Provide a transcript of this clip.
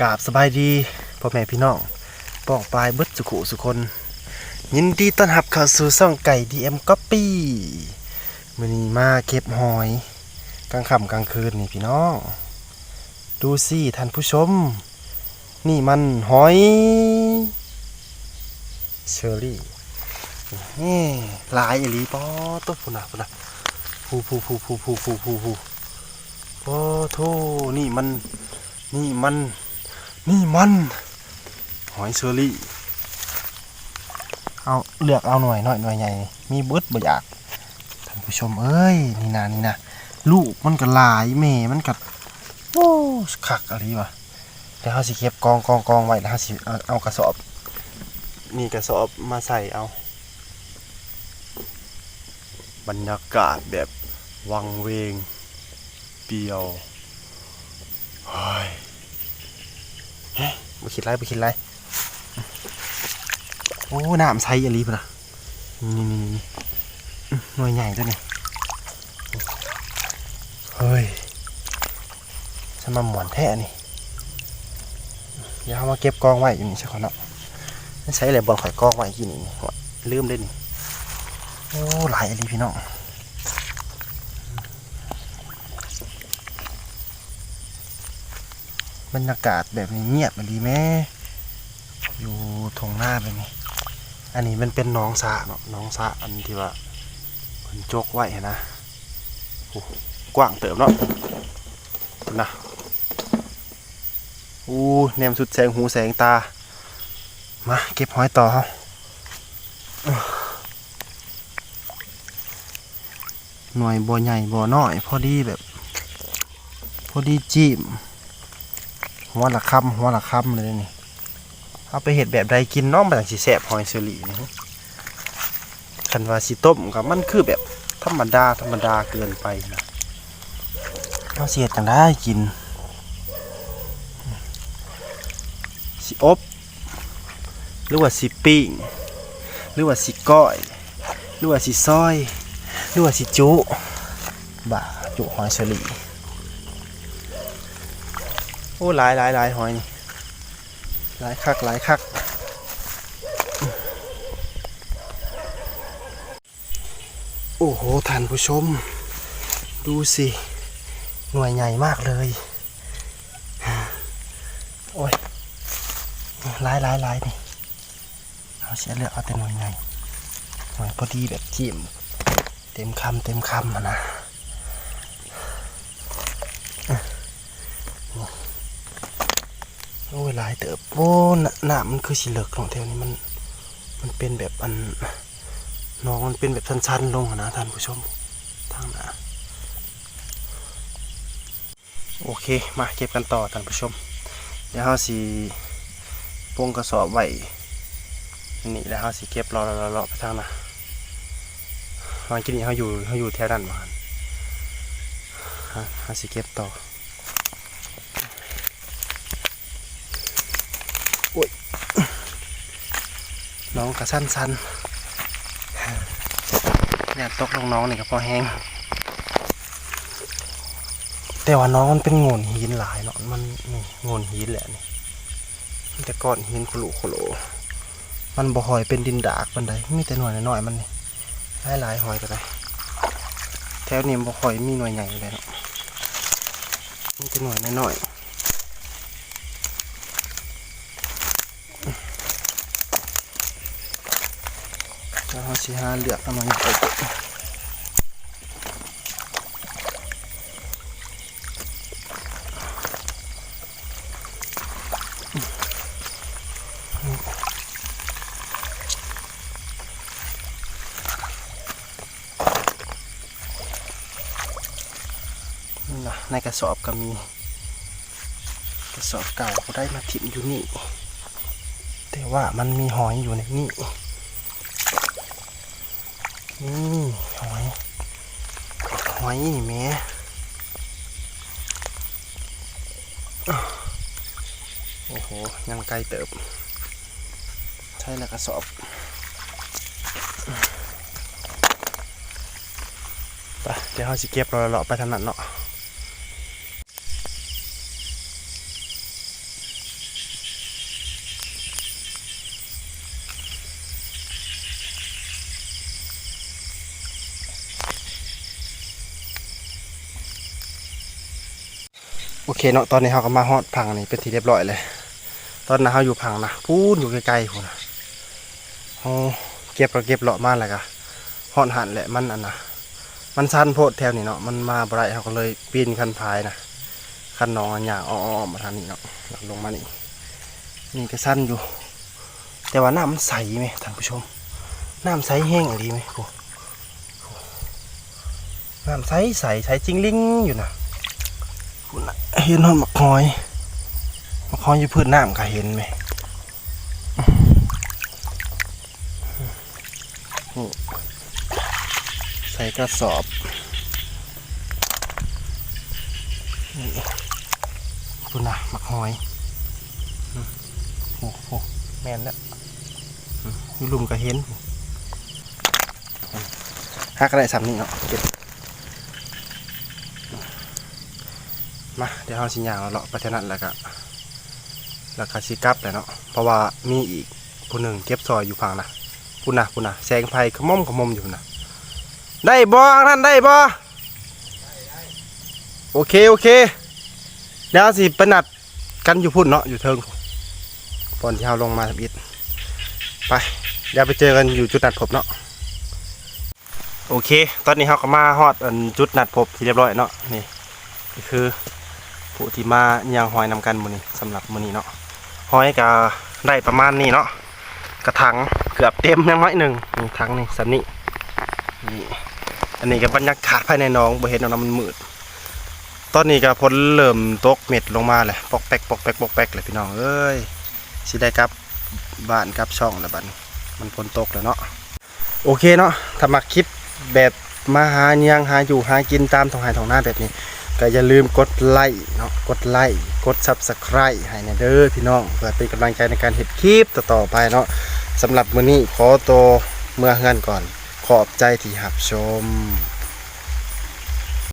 กราบสบายดีพ่อแม่พี่น้องปองปลายเบิดสุขุสุคน ยินดีต้อนรับเข้าสู่ซ่องไก่ DM Copy มื้อนี้มาเก็บหอย กลางค่ำกลางคืนนี่พี่น้อง ดูสิท่านผู้ชม นี่มันหอยเชอรี่นี่หลายอีหลีปอตุ๊บพุ่นน่ะพุ่นน่ะผู้ผู้ผู้ผู้ผู้ผู้ผู้ผู้โอ้โธ่นี่มันนี่มัน นี่มัน หอยเชอรี่ เอาเลือกเอาหน่อยหน่อยหน่อยใหญ่ มีเบิดบ่อยาก ท่านผู้ชมเอ้ย นี่นะนี่นะลูกมันก็หลายแม่มันก็โอ้คักอะไรวะเดี๋ยวเขาสิเก็บกองกองกองไว้แล้วเขาสิเอาเอากระสอบนี่กระสอบมาใส่เอา บรรยากาศแบบวังเวง เปียวเฮ้ยเฮ้ย บ่คิดไรบ่คิดไรโอ้น้ำใสอย่าลีพนะนี่นี่นี่หน่วยใหญ่ตัวนี้เฮ้ยฉันมาหมวนแท้นี่อย่าเอามาเก็บกองไว้อยู่นี่ใช่ขอนะไม่ใช่เลยบอลข่อยกองไว้กี่นี่ลืมเล่นนี่โอ้หลายอะไรพี่น้อง บรรยากาศแบบนี้เงียบมันดีแม่อยู่ทงหน้าแบบนี้ อันนี้มันเป็นน้องสะเนาะน้องสะอันที่ว่าเพิ่นจกไว้นะโอ้กว้างเติมเนาะนะอู้แนมสุดแสงหูแสงตา มาเก็บหอยต่อเฮาหน่วยบ่ใหญ่บ่น้อย พอดีแบบ พอดีจิ้ม หัวละคำหัวละคำเลยนี่เอาไปเห็ดแบบใดกินน้องมาจากสีแสบหอยเชอรี่นี่คันว่าสิต้มกับมันคือแบบธรรมดาธรรมดาเกินไปนะเอาเสียดจังได้กินสิอบหรือว่าสิปิ้งหรือว่าสิก้อยหรือว่าสิซอยหรือว่าสิจุบ่าจุหอยเชอรี่ โอ้หลายหลายหลายหอยนี่หลายคักหลายคักโอ้โหท่านผู้ชม ดูสิ หน่วยใหญ่มากเลยโอ้ยหลายหลายหลายนี่เอาเสียเลือกเอาแต่หน่วยใหญ่หน่วยพอดีแบบจิ้มเต็มคำเต็มคำนะ โอ้ยหลายเติบโอ้หน้ามันคือสีเหลือกของแถวนี้มันมันเป็นแบบอันน้องมันเป็นแบบชันๆลงนะท่านผู้ชมทางหน้าโอเคมาเก็บกันต่อท่านผู้ชม เดี๋ยวเราสีปงกระสอบไว้นี่แล้วเราสีเก็บรอรอๆไปทางหน้าวันกินนี้เขาอยู่เขาอยู่แถวด้านมาฮะเราสีเก็บต่อ องกระสั้นสันๆเนี่ยตกลงน้องนี่ก็พอแห้งแต่ว่าน้องมันเป็นโงนหินหลายเนาะมันนี่โงนหินแหละนี่มีแต่ก้อนหินขลุขลุมันบ่หอยเป็นดินดากปันใดมีแต่หน่วยน้อยๆมันนี่หลายหลายหอยก็ได้แถวนี้บ่หอยมีหน่วยใหญ่เลยเนาะมีแต่หน่วยน้อยๆ แล้วเรา สิหาเลือกเอามันไปในกระสอบก็มีกระสอบเก่าก็ได้มาถิ่มอยู่นี่ แต่ว่ามันมีหอยอยู่ในนี่ นี่หอยหอยนี่แม่โอ้โห ยังไกลเติบ ใช่แล้วกระสอบไปเดี๋ยวเราสิเก็บเราเลาะไปทางนั้นเนาะ โอเคเนาะตอนนี้เราก็มาฮอดพังนี่เป็นที่เรียบร้อยเลย ตอนนั้นเราอยู่พังนะพูนอยู่ไกลๆพูนนะเราเก็บก็เก็บเลาะมาแล้วก็ฮอดหันแหละมันอันนะมันสั้นโพดแถวนี้เนาะมันมาบ่ได้เราก็เลยปีนคันพายนะคันหนองอันอย่างอ้อมมาทางนี้เนาะแล้วลงมานี่นี่ก็สั้นอยู่ แต่ว่าน้ำมันใสไหมท่านผู้ชม น้ำใสแห้งดีไหมโอ้โหน้ำใสใสใสจริงลิงอยู่นะคุณนะ เห็นหอนมักคอยมักคอยอยู่พื้นน้ำก็เห็นไหมใส่กระสอบนี่คุณนะมักคอยโอ้โหแมนแล้วอยู่ลุมก็เห็นฮักอะไรสามนี่เนาะเก็บ มาเดี๋ยวเราสิย่างเลาะไปเท่านั้นแล้วก็แล้วก็สิกลับแหละเนาะเพราะว่ามีอีกผู้หนึ่งเก็บซอยอยู่ฝั่งนะผู้น่ะผู้น่ะแสงไฟขมอมขมอมอยู่นะได้บ่นั่นได้บ่โอเคโอเคเดี๋ยวสิไปนัดกันอยู่พุ่นเนาะอยู่เทิงตอนที่เราลงมาทำอิฐไปเดี๋ยวไปเจอกันอยู่จุดนัดพบเนาะโอเค ตอนนี้เราก็มาฮอดจุดนัดพบที่เรียบร้อยเนาะนี่นี่คือ ผู้ที่มาย่างหอยนำกันมือนี้สำหรับมือนี้เนาะหอยก็ได้ประมาณนี้เนาะกระถังเกือบเต็มยังน้อยหนึ่งนี่ถังนี่สำนี้นี่อันนี้ก็บรรยากาศภายในน้องบ่เห็นเนาะมันมืดตอนนี้ก็พ้นเริ่มตกเม็ดลงมาเลยปอกแป๊กปอกแป๊กปอกแป๊กเลยพี่น้องเอ้ยสิได้กลับบ้านกับช่องแล้วบัดนี้มันฝนตกแล้วเนาะโอเคเนาะถ้ามาคลิปแบบมาหาเนียงหาอยู่หากินตามท้องหายท้องหน้าแบบนี้ ก็อย่าลืมกดไลค์เนาะกดไลค์กด Subscribe ให้นะเด้อพี่น้องเพื่อเป็นกำลังใจในการเห็ดคลิปต่อๆไปเนาะสำหรับมื้อนี้ขอตัวเมื่อเฮือนก่อน ขอบใจที่หับชม